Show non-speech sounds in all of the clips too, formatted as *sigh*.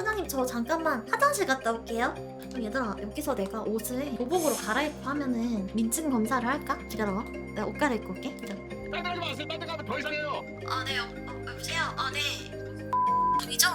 사장님 저 잠깐만 화장실 갔다 올게요. 어, 얘들아 여기서 내가 옷을 교복으로 갈아입고 하면은 민증 검사를 할까? 기다려봐. 내가 옷 갈아입고 올게. 기다려. 딴데 가지 마세요. 딴데 가면 더 이상해요. 아 네. 여, 어, 여보세요. 아 네. 중이죠?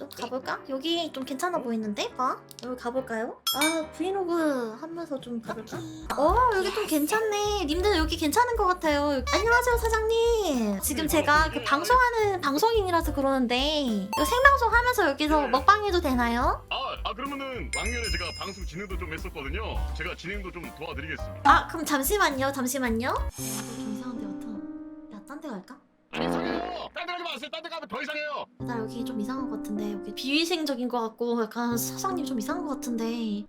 좀 가볼까? 여기 좀 괜찮아 보이는데? 봐. 여기 가볼까요? 아, 브이로그 하면서 좀 가볼까? 어, 여기 좀 괜찮네. 님들 여기 괜찮은 것 같아요. 안녕하세요, 사장님. 지금 제가 그 방송하는 방송인이라서 그러는데, 이거 생방송 하면서 여기서 먹방해도 되나요? 아, 아 그러면은 왕년에 제가 방송 진행도 좀 했었거든요. 제가 진행도 좀 도와드리겠습니다. 아, 그럼 잠시만요, 잠시만요. 아, 좀 이상한데, 여튼. 야, 딴 데 갈까? 안 이상해요. 딴데 가지 마세요. 딴 데 가면 더 이상해요. 나 여기 좀 이상한 것 같은데, 여기 비위생적인 것 같고, 약간 사장님 좀 이상한 것 같은데.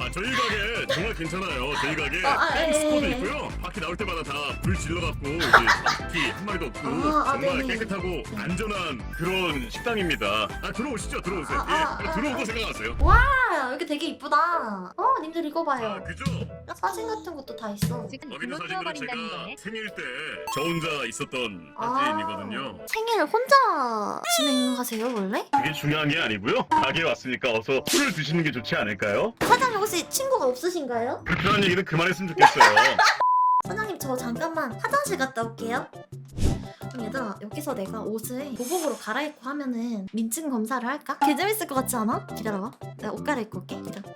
아 저희 가게 정말 괜찮아요. 저희 가게 아, 아, 예, 스코도 예. 있고요. 바퀴 나올 때마다 다 불 질러갖고 이제 바퀴 한 마리도 없고 아, 아, 정말 네네. 깨끗하고 안전한 그런 식당입니다. 아 들어오시죠, 들어오세요. 아, 아, 예, 아, 들어오고 아. 생각하세요. 아, 여기 되게 이쁘다. 어, 님들 이거 아 봐요. 그죠? 사진 같은 것도 다 있어. 지금 여기 있는 글로 사진들은 튀어버린다는 제가 거네. 생일 때 저 혼자 있었던 아. 사진이거든요. 생일을 혼자 진행하세요, 원래? 그게 중요한 게 아니고요. 가게에 왔으니까 어서 술을 드시는 게 좋지 않을까요? 사장님 혹시 친구가 없으신가요? 불편한 얘기는 그만했으면 좋겠어요. *laughs* 사장님 저 잠깐만 화장실 갔다 올게요. 얘들아 여기서 내가 옷을 교복으로 갈아입고 하면은 민증 검사를 할까? 개 재밌을 것 같지 않아? 기다려봐. 내가 옷 갈아입고 올게. 기다려.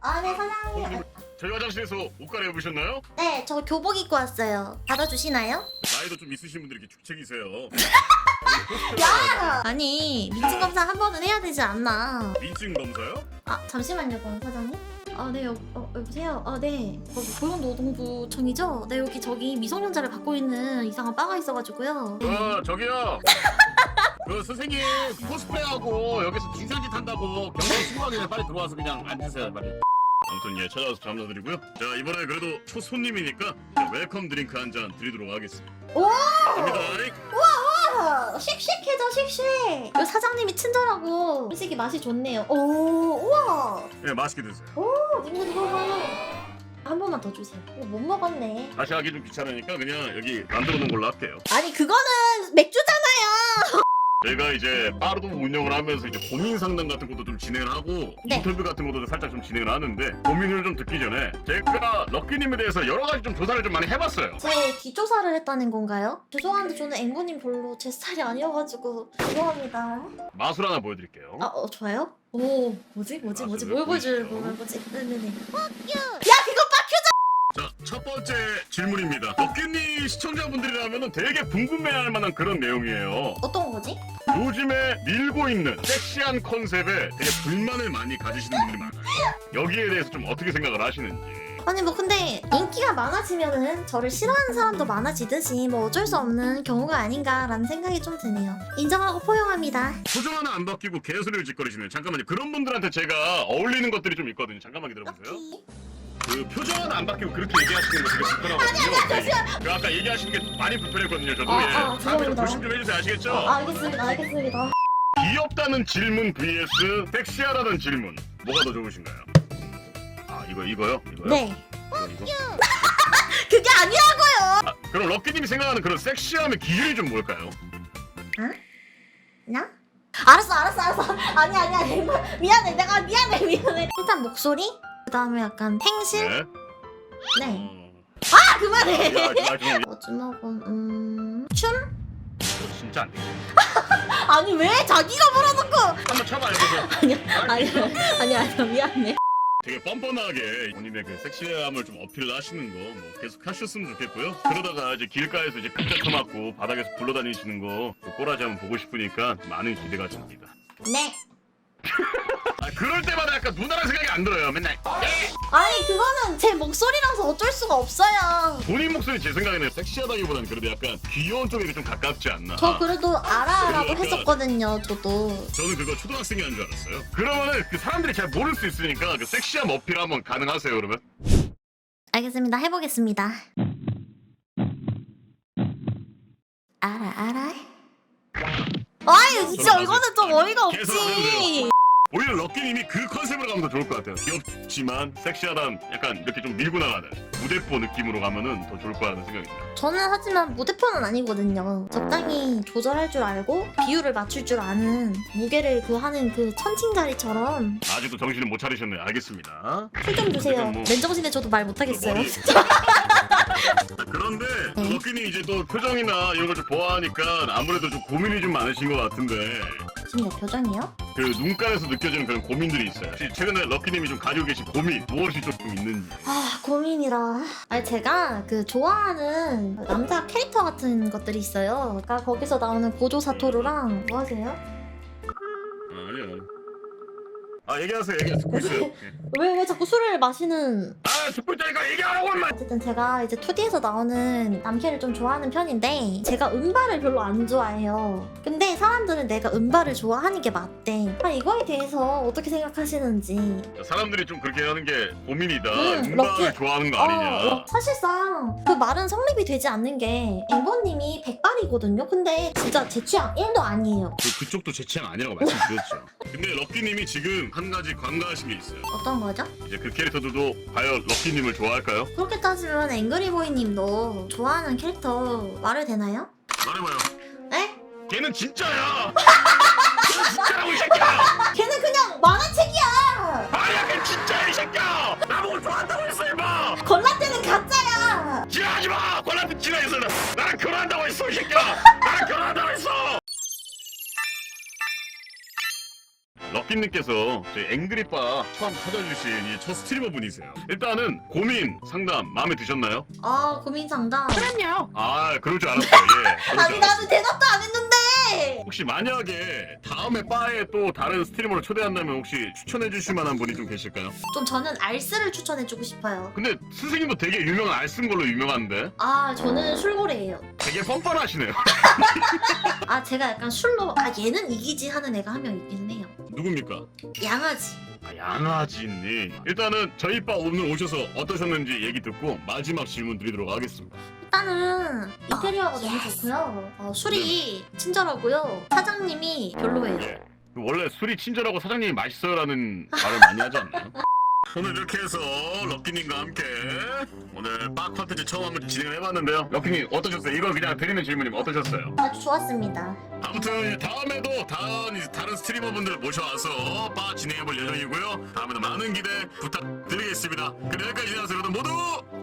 아 네 사장님. 저희 화장실에서 옷 갈아입으셨나요? 네, 저 교복 입고 왔어요. 받아주시나요? 나이도 좀 있으신 분들이 이렇게 죽책이세요. *laughs* 야! 아니 민증 검사 한 번은 해야 되지 않나? 민증 검사요? 아 잠시만요, 그럼 사장님. 아, 네, 여, 어, 여보세요? 아, 네. 거기 보건노동부청이죠? 네, 여기 저기 미성년자를 받고 있는 이상한 바가 있어가지고요. 네. 어 저기요. 그 선생님 코스프레하고 여기서 중상짓 한다고 경찰 신고하기 전에 빨리 들어와서 그냥 앉으세요 빨리. 아무튼 예 찾아와서 감사드리고요. 자 이번에 그래도 첫 손님이니까 웰컴 드링크 한 잔 드리도록 하겠습니다. 오! 갑니다. 아, 씩씩해져, 씩씩. 그 사장님이 친절하고 음식이 맛이 좋네요. 오, 우와. 예 맛있게 드세요. 오, 이거 봐요. 한 번만 더 주세요. 이거 못 먹었네. 다시 하기 좀 귀찮으니까 그냥 여기 만들어 놓은 걸로 할게요. 아니, 그거는 맥주잖아요. 제가 이제 바르도 운영을 하면서 이제 고민 상담 같은 것도 좀 진행을 하고 네. 인터뷰 같은 것도 살짝 좀 진행을 하는데 고민을 좀 듣기 전에 제가 럭키님에 대해서 여러 가지 좀 조사를 좀 많이 해봤어요. 제 뒷조사를 했다는 건가요? 죄송한데 저는 앵구님 별로 제 스타일이 아니어가지고 죄송합니다. 마술 하나 보여드릴게요. 아, 어, 좋아요? 오, 뭐지? 뭐지? 아, 뭐지? 뭘 보여줄? 뭘 보지? 네네네. 야, 그거 질문입니다. 럭키님 시청자분들이라면 되게 궁금해할 만한 그런 내용이에요. 어떤 거지? 요즘에 밀고 있는 섹시한 컨셉에 되게 불만을 많이 가지시는 분들이 많아요. 여기에 대해서 좀 어떻게 생각을 하시는지. 아니 뭐 근데 인기가 많아지면은 저를 싫어하는 사람도 많아지듯이 뭐 어쩔 수 없는 경우가 아닌가라는 생각이 좀 드네요. 인정하고 포용합니다. 표정 하나 안 바뀌고 개소리를 짓거리시네요. 잠깐만요. 그런 분들한테 제가 어울리는 것들이 좀 있거든요. 잠깐만 기다려보세요. 럭키. 그 표정 하나 안 바뀌고 그렇게 얘기하시는 거 되게 불편하거든요. 네. 그 아까 얘기하시는 게 많이 불편했거든요. 저도 아, 예. 아, 죄송합니다. 조심 좀 해주세요. 아시겠죠? 아, 알겠습니다. 알겠습니다. 귀엽다는 질문 vs 섹시하다는 질문 뭐가 더 좋으신가요? 아 이거 이거요? 이거요? 네. 이거, 이거? *laughs* 그게 아니라고요. 아, 그럼 럭키님이 생각하는 그런 섹시함의 기준이 좀 뭘까요? 나? 알았어, 알았어, 알았어. 아니 아니 아니. *laughs* 미안해. 내가 미안해, 미안해. 일단 목소리. 그다음에 약간 행실. 네. 네. 어... 아 그만해. 야, 야, 좀, 마지막은 음 춤? 이거 진짜 안 돼. *laughs* 아니 왜 자기가 물어놓고? 한번 쳐봐요. 그래서. 아니야 아니야 아니야 아니야 미안해. 되게 뻔뻔하게 본인의 그 섹시함을 좀 어필을 하시는 거 뭐 계속 하셨으면 좋겠고요. 그러다가 이제 길가에서 이제 삐딱터 맞고 바닥에서 굴러다니시는 거그 꼬라지 한번 보고 싶으니까 많은 기대가 듭니다. 네. *laughs* 아 그럴 때마다 약간 누나란 생각이 안 들어요. 맨날 아니 그거는 제 목소리라서 어쩔 수가 없어요. 본인 목소리 제 생각에는 섹시하다기보다는 그래도 약간 귀여운 쪽에 좀 가깝지 않나. 저 그래도 알아라고 그러니까. 했었거든요. 저도. 저는 그거 초등학생이 한 줄 알았어요. 그러면은 그 사람들이 잘 모를 수 있으니까 그 섹시함 어필 한번 가능하세요 그러면? 알겠습니다. 해보겠습니다. 알아 알아. 아유 진짜 이거는 좀 어이가 없지. 오히려 럭키님이 그 컨셉으로 가면 더 좋을 것 같아요. 귀엽지만 섹시하단 약간 이렇게 좀 밀고 나가는 무대뽀 느낌으로 가면은 더 좋을 거라는 생각입니다. 저는 하지만 무대표는 아니거든요. 적당히 조절할 줄 알고 비율을 맞출 줄 아는 무게를 그 하는 그 천칭자리처럼 아직도 정신을 못 차리셨네요. 알겠습니다. 풀 좀 주세요. 뭐- 맨정신에 저도 말 못하겠어요. 머리- *laughs* 그런데 네. 럭키님 이제 또 표정이나 이런 걸 좀 보아하니까 아무래도 좀 고민이 좀 많으신 것 같은데 지금 내 표정이요? 그 눈가에서 느껴지는 그런 고민들이 있어요. 혹시 최근에 럭키님이 좀 가지고 계신 고민 무엇이 좀 있는지. 아 고민이라. 아니 제가 그 좋아하는 남자 캐릭터 같은 것들이 있어요. 그러니까 거기서 나오는 고조 사토루랑 뭐 하세요? 아, 아니요. 아 얘기하세요. 얘기하세요. 듣고 있어요. 예. 왜왜 자꾸 술을 마시는? 아 듣고 있다니까 얘기하라고 인마. 어쨌든 제가 이제 2D에서 나오는 남캐를 좀 좋아하는 편인데 제가 음바를 별로 안 좋아해요. 근데 사람들은 내가 음바를 좋아하는 게 맞대. 아 이거에 대해서 어떻게 생각하시는지. 사람들이 좀 그렇게 하는 게 고민이다. 음, 음방을 럭키. 좋아하는 거 아니냐. 어, 사실상 그 말은 성립이 되지 않는 게 앵버님이 백발이거든요. 근데 진짜 제 취향 1도 아니에요. 그, 그쪽도 제 취향 아니라고 말씀드렸죠. 근데 럭키님이 지금 한 가지 관가하신 게 있어요. 어떤 거죠? 이제 그 캐릭터들도 과연 럭키님을 좋아할까요? 그렇게 따지면 앵그리보이님도 좋아하는 캐릭터 말을 되나요? 말해봐요. 에? 걔는 진짜야. 걔는 진짜라고 이 새끼야. 걔는 그냥 만화책이야. 아니야, 걔 진짜야 이 새끼야. 나보고 좋아한다고 했어 이봐. 건라떼는 가짜야. 지랄하지 마. 권한테 지랄했어. 나. 나랑 결혼한다 럭키님께서 저희 앵그리바 처음 찾아주신 이첫 스트리머 분이세요. 일단은 고민 상담 마음에 드셨나요? 아 고민 상담. 그럼요. 아 그럴 줄 알았어요. 예. 그럴 아니 줄 알았어요. 나는 대답도 안 했는데. 혹시 만약에 다음에 바에 또 다른 스트리머를 초대한다면 혹시 추천해 주실 만한 분이 좀 계실까요? 좀 저는 알스를 추천해주고 싶어요. 근데 선생님도 되게 유명한 알쓴 걸로 유명한데 아 저는 술고래예요. 되게 뻔뻔하시네요. *laughs* 아 제가 약간 술로 아 얘는 이기지 하는 애가 한 명 있기는 해요. 누굽니까? 양아지. 아, 양아지님. 일단은 저희 바 오늘 오셔서 어떠셨는지 얘기 듣고 마지막 질문 드리도록 하겠습니다. 일단은 인테리어가 너무 좋고요. 어, 술이 친절하고요. 사장님이 별로예요. 예. 그 원래 술이 친절하고 사장님이 맛있어요라는 말을 많이 하지 않나요? *laughs* 오늘 이렇게 해서 럭키님과 함께 오늘 바 컨텐츠 처음 한번 진행을 해봤는데요. 럭키님 어떠셨어요? 이거 그냥 드리는 질문이면 어떠셨어요? 아주 좋았습니다. 아무튼 다음에도 다른 다른 스트리머분들 모셔와서 바 진행해볼 예정이고요. 다음에도 많은 기대 부탁드리겠습니다. 그럼 여기까지 여러분 모두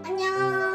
안녕.